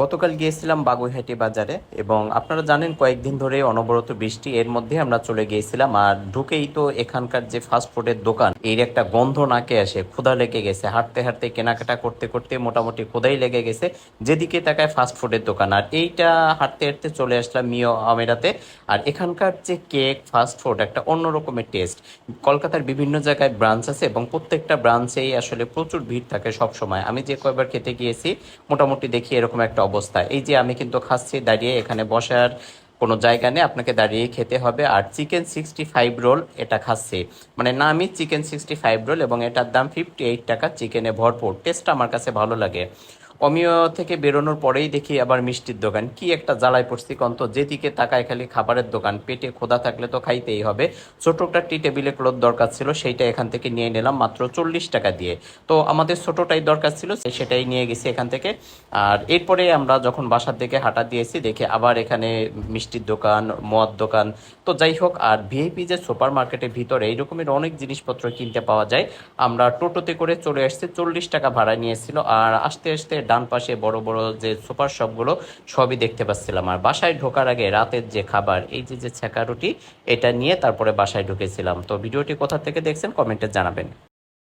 গতকাল গিয়েছিলাম বাগুইহাটি বাজারে এবং আপনারা জানেন কয়েকদিন ধরে অনবরত বৃষ্টি, এর মধ্যে আমরা চলে গিয়েছিলাম আর ঢুকেই তো এখানকার যে ফাস্টফুডের দোকান, এর একটা গন্ধ নাকে আসে, ক্ষুধা লেগে গেছে। হাঁটতে হাঁটতে কেনাকাটা করতে করতে মোটামুটি ক্ষুধাই লেগে গেছে। যেদিকে তাকায় ফাস্টফুডের দোকান। আর এইটা হাঁটতে হাঁটতে চলে আসলাম মিও আমেরাতে। আর এখানকার যে কেক ফাস্টফুড একটা অন্য রকমের টেস্ট কলকাতার বিভিন্ন জায়গায় ব্রাঞ্চ আছে এবং প্রত্যেকটা ব্রাঞ্চেই আসলে প্রচুর ভিড় থাকে সব সময় আমি যে কয়বার খেতে গিয়েছি, মোটামুটি দেখি এরকম একটা অবস্থা। এই যে আমি কিন্তু খাচ্ছি, দাঁড়িয়ে এখানে বসার কোনো জায়গা নেই, আপনাকে দাঁড়িয়ে খেতে হবে। আর চিকেন সিক্সটি ফাইভ রোল এটা খাচ্ছি। মানে নামই চিকেন সিক্সটি ফাইভ রোল এবং এটার দাম ফিফটি এইট টাকা, চিকেনে ভরপুর। টেস্টটা আমার কাছে ভালো লাগে। অমিয় থেকে বেরোনোর পরেই দেখি আবার মিষ্টির দোকান। কি একটা জ্বালায় পড়ছি কন্ত যেদিকে তাকায় খালি খাবারের দোকান। পেটে খোদা থাকলে তো খাইতেই হবে। ছোট একটা টি টেবিলে ক্লোথ দরকার ছিল, সেইটা এখান থেকে নিয়ে নিলাম মাত্র চল্লিশ টাকা দিয়ে। তো আমাদের ছোটটাই দরকার ছিল সেটাই নিয়ে গেছি এখান থেকে। আর এরপরে আমরা যখন বাসার দিকে হাঁটা দিয়েছি, দেখে আবার এখানে মিষ্টির দোকান, মদ দোকান। তো যাই হোক, আর ভিআইপি যে সুপার মার্কেটের ভিতরে এই রকমের অনেক জিনিসপত্র কিনতে পাওয়া যায়। আমরা টোটোতে করে চলে আসছি চল্লিশ টাকা ভাড়া নিয়েছিল। আর আস্তে আস্তে ডান পাশে বড় বড় যে সুপার শপগুলো, সবই দেখতে পাচ্ছিলাম। আর বাসায় ঢোকার আগে রাতের যে খাবার, এই যে যে রুটি, এটা নিয়ে তারপরে বাসায় ঢুকেছিলাম। তো ভিডিওটি কোথা থেকে দেখছেন, কমেন্টে জানাবেন।